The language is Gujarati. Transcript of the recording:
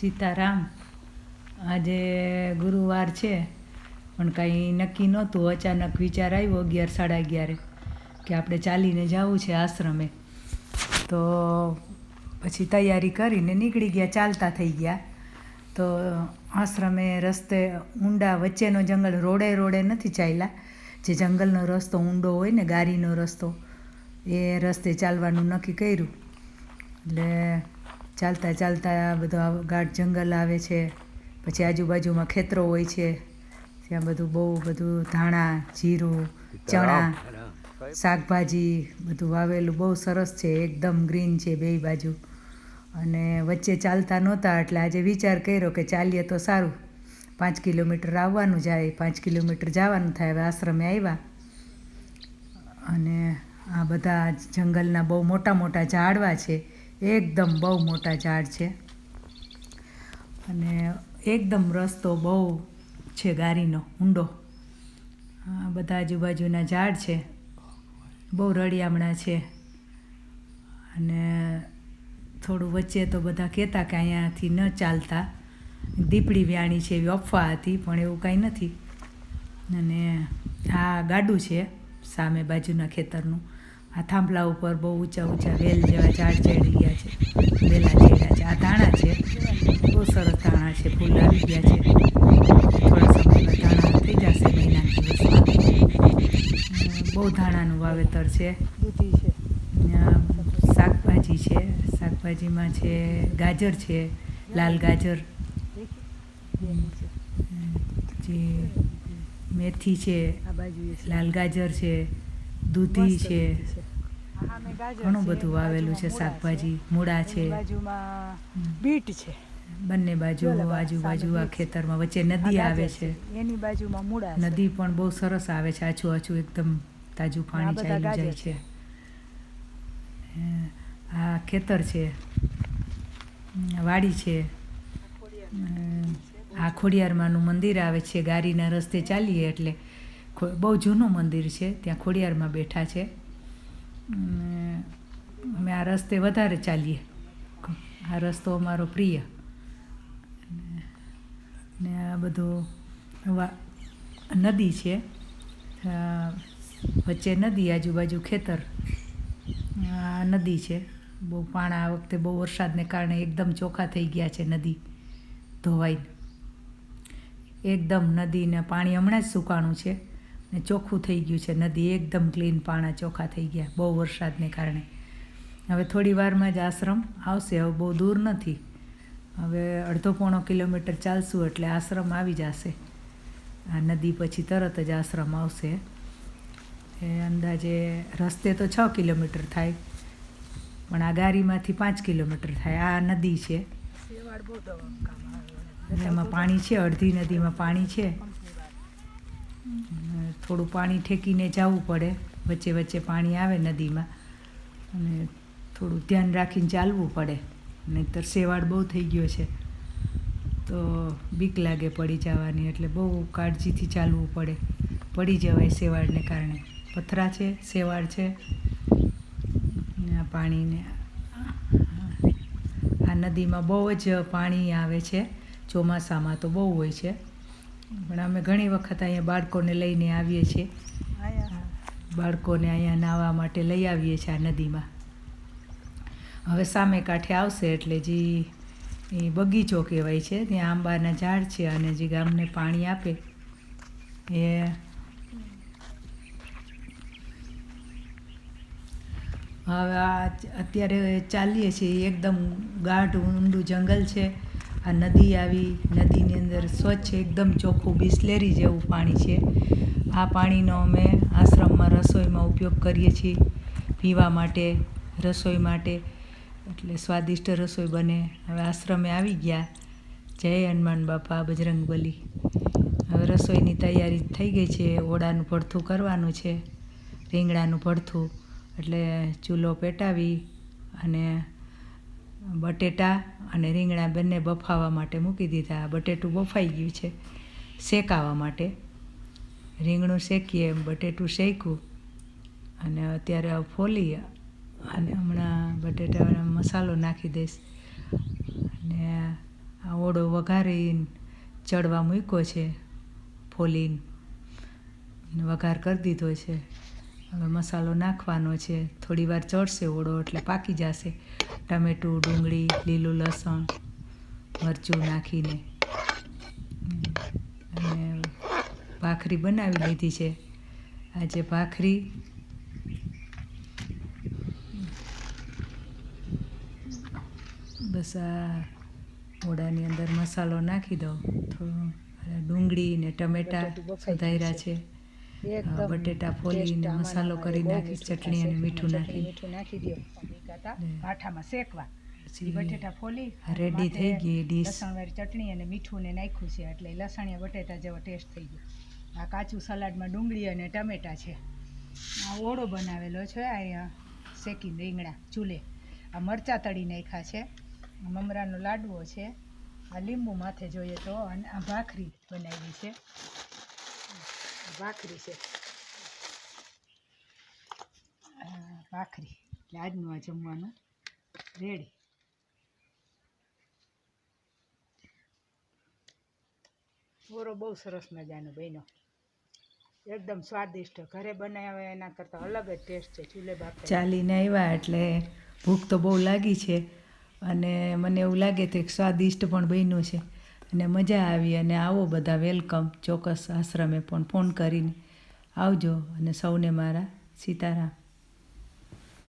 સીતારામ. આજે ગુરુવાર છે, પણ કાંઈ નક્કી નહોતું. અચાનક વિચાર આવ્યો અગિયાર, સાડા અગિયારે, કે આપણે ચાલીને જવું છે આશ્રમે. તો પછી તૈયારી કરીને નીકળી ગયા, ચાલતા થઈ ગયા. તો આશ્રમે રસ્તે ઊંડા વચ્ચેનો જંગલ રોડે રોડે નથી ચાલ્યા. જે જંગલનો રસ્તો ઊંડો હોય ને ગારીનો રસ્તો, એ રસ્તે ચાલવાનું નક્કી કર્યું. એટલે ચાલતા ચાલતા બધો ગાઢ જંગલ આવે છે. પછી આજુબાજુમાં ખેતરો હોય છે. ત્યાં બધું બહુ બધું ધાણા, જીરું, ચણા, શાકભાજી બધું વાવેલું. બહુ સરસ છે, એકદમ ગ્રીન છે બેય બાજુ. અને વચ્ચે ચાલતા નહોતા, એટલે આજે વિચાર કર્યો કે ચાલીએ તો સારું. પાંચ કિલોમીટર આવવાનું જાય, પાંચ કિલોમીટર જવાનું થાય, હવે આશ્રમે આવ્યા. અને આ બધા જંગલના બહુ મોટા મોટા ઝાડવા છે. એકદમ બહુ મોટા ઝાડ છે. અને એકદમ રસ્તો બહુ છે ગારીનો, ઊંડો. બધા આજુબાજુના ઝાડ છે. બહુ રળિયામણા છે. અને થોડું વચ્ચે તો બધા કહેતા કે અહીંયાથી ન ચાલતા. દીપડી વ્યાણી છે એવી અફવા હતી, પણ એવું કાંઈ નથી. અને આ ગાડું છે સામે બાજુના ખેતરનું. આ થાંભલા ઉપર બહુ ઊંચા ઊંચા વેલ જેવા ઝાડ ચડી ગયા છે. વેલા ચડ્યા છે. આ ધાણા છે. બહુ સરસ ધાણા છે. ફૂલ આવી ગયા છે. થોડા સમયમાં ધાણા થઈ જશે મહિના દિવસમાં. બહુ ધાણાનું વાવેતર છે. શાકભાજી છે. શાકભાજીમાં છે ગાજર છે. લાલ ગાજર. જે મેથી છે. આ બાજુ લાલ ગાજર છે. દૂધી છે. ઘણું બધું વાવેલું છે શાકભાજી મૂળા છે. બાજુમાં બીટ છે. બંને બાજુ આજુબાજુ આ ખેતરમાં વચ્ચે નદી આવે છે. એની બાજુમાં મૂળા નદી પણ બહુ સરસ આવે છે આછું આછું એકદમ તાજું પાણી ચાલ્યું જાય છે. આ ખેતર છે. વાડી છે. આ ખોડિયારમાંનું મંદિર આવે છે ગારીના રસ્તે ચાલીએ એટલે બહુ જૂનું મંદિર છે ત્યાં ખોડિયારમાં બેઠા છે. અમ, આ રસ્તે વધારે ચાલીએ. આ રસ્તો અમારો પ્રિય. ને આ બધું નદી છે. વચ્ચે નદી આજુબાજુ ખેતર. આ નદી છે. બહુ પાણા આ વખતે બહુ વરસાદને કારણે એકદમ ચોખ્ખા થઈ ગયા છે નદી ધોવાઈ એકદમ નદીને પાણી હમણાં જ સુકાણું છે. ને ચોખ્ખું થઈ ગયું છે. નદી એકદમ ક્લીન પાણા ચોખ્ખા થઈ ગયા બહુ વરસાદને કારણે. હવે થોડી વારમાં જ આશ્રમ આવશે હવે બહુ દૂર નથી. હવે અડધો પોણો કિલોમીટર ચાલશું એટલે આશ્રમ આવી જશે. આ નદી પછી તરત જ આશ્રમ આવશે. એ અંદાજે રસ્તે તો છ કિલોમીટર થાય પણ આ ગાડીમાંથી પાંચ કિલોમીટર થાય. આ નદી છે. એમાં પાણી છે અડધી નદીમાં પાણી છે. થોડું પાણી ઠેકીને જવું પડે. વચ્ચે વચ્ચે પાણી આવે નદીમાં. અને થોડું ધ્યાન રાખીને ચાલવું પડે. નહીતર સેવાળ બહુ થઈ ગયો છે. તો બીક લાગે પડી જવાની, એટલે બહુ કાળજીથી ચાલવું પડે. પડી જવાય સેવાળને કારણે. પથરા છે, સેવાળ છે. આ પાણીને આ નદીમાં બહુ જ પાણી આવે છે. ચોમાસામાં તો બહુ હોય છે. પણ અમે ઘણી વખત અહીંયા બાળકોને લઈને આવીએ છીએ. બાળકોને અહીંયા નાહવા માટે લઈ આવીએ છીએ આ નદીમાં. હવે સામે કાંઠે આવશે એટલે જે એ બગીચો કહેવાય છે ત્યાં આંબાના ઝાડ છે અને જે ગામને પાણી આપે એ હવે આ અત્યારે ચાલીએ છીએ એકદમ ગાઢ ઊંડું જંગલ છે. આ નદી આવી, નદીની અંદર સ્વચ્છ એકદમ ચોખ્ખું બિસ્લેરી જેવું પાણી છે. આ પાણીનો અમે આશ્રમમાં રસોઈમાં ઉપયોગ કરીએ છીએ. પીવા માટે, રસોઈ માટે, એટલે સ્વાદિષ્ટ રસોઈ બને. હવે આશ્રમે આવી ગયા. જય હનુમાન બાપા, બજરંગ બલી. હવે રસોઈની તૈયારી થઈ ગઈ છે. ઓળાનું ભડથું કરવાનું છે. રીંગણાનું ભડથું એટલે ચૂલો પેટાવી અને બટેટા અને રીંગણા બંને બફાવા માટે મૂકી દીધા. બટેટું બફાઈ ગયું છે શેકાવા માટે. રીંગણું શેકીએ, બટેટું શેક્યું અને અત્યારે ફોલી અને હમણાં બટેટા મસાલો નાખી દઈશ. અને આ ઓળો વઘારીને ચડવા મૂક્યો છે ફોલીને. વઘાર કરી દીધો છે. હવે મસાલો નાખવાનો છે. થોડી વાર ચડશે ઓળો એટલે પાકી જશે. ટમેટું ડુંગળી લીલું લસણ મરચું નાખીને. અને ભાખરી બનાવી લીધી છે. આજે ભાખરી બસ આ ઓળાની અંદર મસાલો નાખી દઉં. થોડું ડુંગળી ને ટમેટા સુધાર્યા છે. બટેટા ફોલીને મસાલો કરી નાખી, ચટણી અને મીઠું નાખી. મીઠું નાખી દો ભાઠામાં શેકવા. બટેટા ફોલી રેડી થઈ ગઈ ડીશ. લસણવાળી ચટણી અને મીઠું ને નાખ્યું છે એટલે લસણિયા બટેટા જેવો ટેસ્ટ થઈ ગયો. આ કાચું સલાડમાં ડુંગળી અને ટમેટા છે. આ ઓળો બનાવેલો છે અહીંયા શેકી રીંગણા ચૂલે. આ મરચાં તળી નાખ્યા છે મમરાનો લાડવો છે. આ લીંબુ માથે જોઈએ તો અને આ ભાખરી બનાવી છે. ભાખરી છે. ભાખરી. એટલે આજનું આ જમવાનું. રેડી ઓરો બહુ સરસ મજાનો બન્યો. એકદમ સ્વાદિષ્ટ. ઘરે બનાવ્યા એના કરતાં અલગ જ ટેસ્ટ છે ચૂલે બાપે ચાલીને આવ્યા એટલે ભૂખ તો બહુ લાગી છે. અને મને એવું લાગે છે એક સ્વાદિષ્ટ પણ બન્યું છે. અને મજા આવી અને આવો બધા વેલકમ ચોક્કસ આશ્રમે પણ ફોન કરીને આવજો અને સૌને મારા સીતારામ.